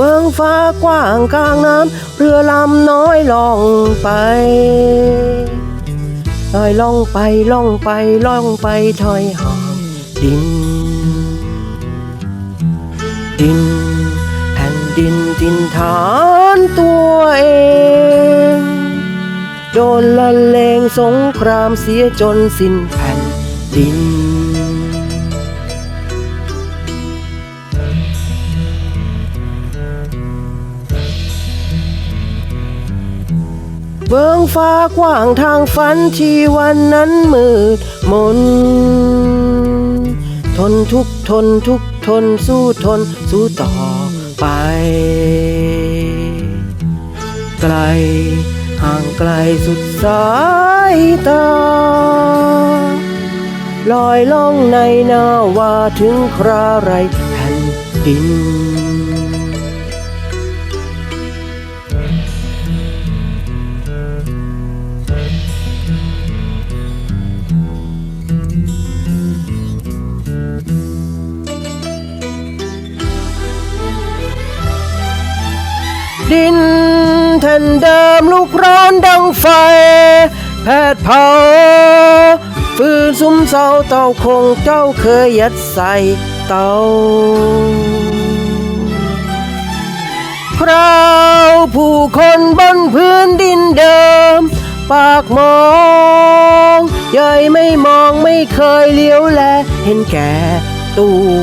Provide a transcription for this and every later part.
เบื้องฟ้ากว้างกลางน้ำเรือลำน้อยล่องไปลอยล่องไปล่องไปล่องไปถอยห่างดิน ดิน แผ่นดินดินฐานตัวเองโดนละเลงสงครามเสียจนสิ้นแผ่นดิน เบื้องฟ้ากว้างทางฝันที่วันนั้นมืดมน ทนทุกทนทุกทนสู้ทนสู้ต่อไป ไกลห่างไกลสุดสายตา ลอยล่องในนาว่าถึงคราไรแผ่นดิน ดินแท่นเดิมลูกร้อนดังไฟ แผดเผา ฟืนซุ้มเสาเต่าคงเจ้าเคยยัดใส่เตาคราวผู้คนบนพื้นดินเดิม ปากมองใหญ่ไม่มองไม่เคยเลี้ยวแล เห็นแก่ตัว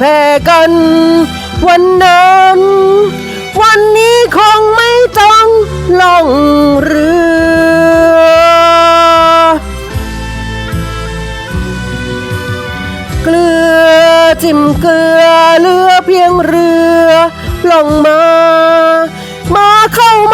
แผ่กัน วันนั้น วันนี้คงไม่ต้องล่องเรือ เกลือจิ้มเกลือเลือเพียงเรือล่องมา มาเข้าม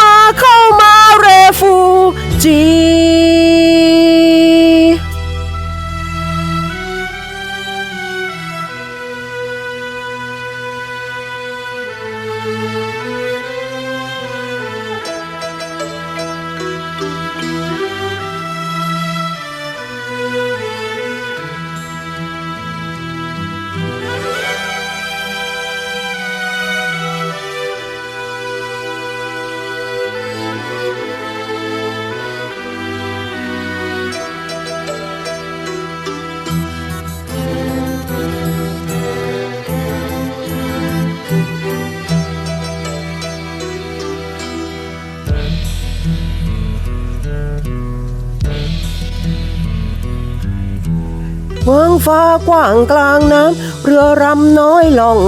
าเข้า เมืองฟ้ากว้างกลางน้ำเรือรำน้อยล่อง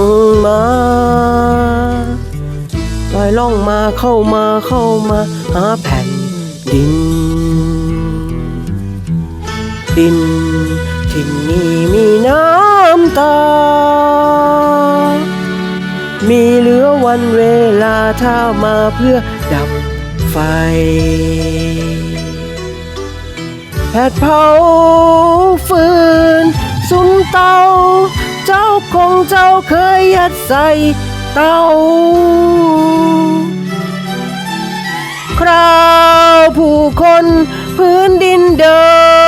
มาลอยล่องมาเข้ามาเข้ามาหาแผ่นดิน ดินที่นี่มีน้ำตา มีเหลือวันเวลาถ้ามาเพื่อดับ ไฟ แผดเผาฟืน สุมเตา เจ้าคงเจ้าเคยยัดใส่เตาคราวผู้คนพื้นดินเดิ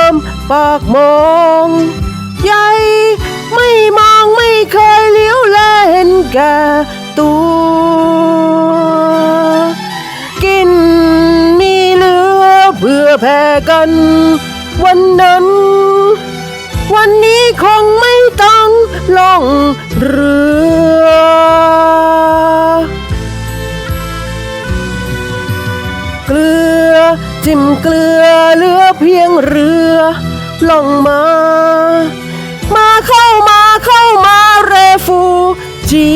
ม ปากมองใหญ่ไม่มองไม่เคยเลี้ยวแลเห็นแก่ตัว แผ่กัน วันนั้น วันนี้คงไม่ต้องล่องเรือเกลือจิ้มเกลือเหลือเพียงเรือล่องมา มาเข้ามาเข้ามาเรฟูจี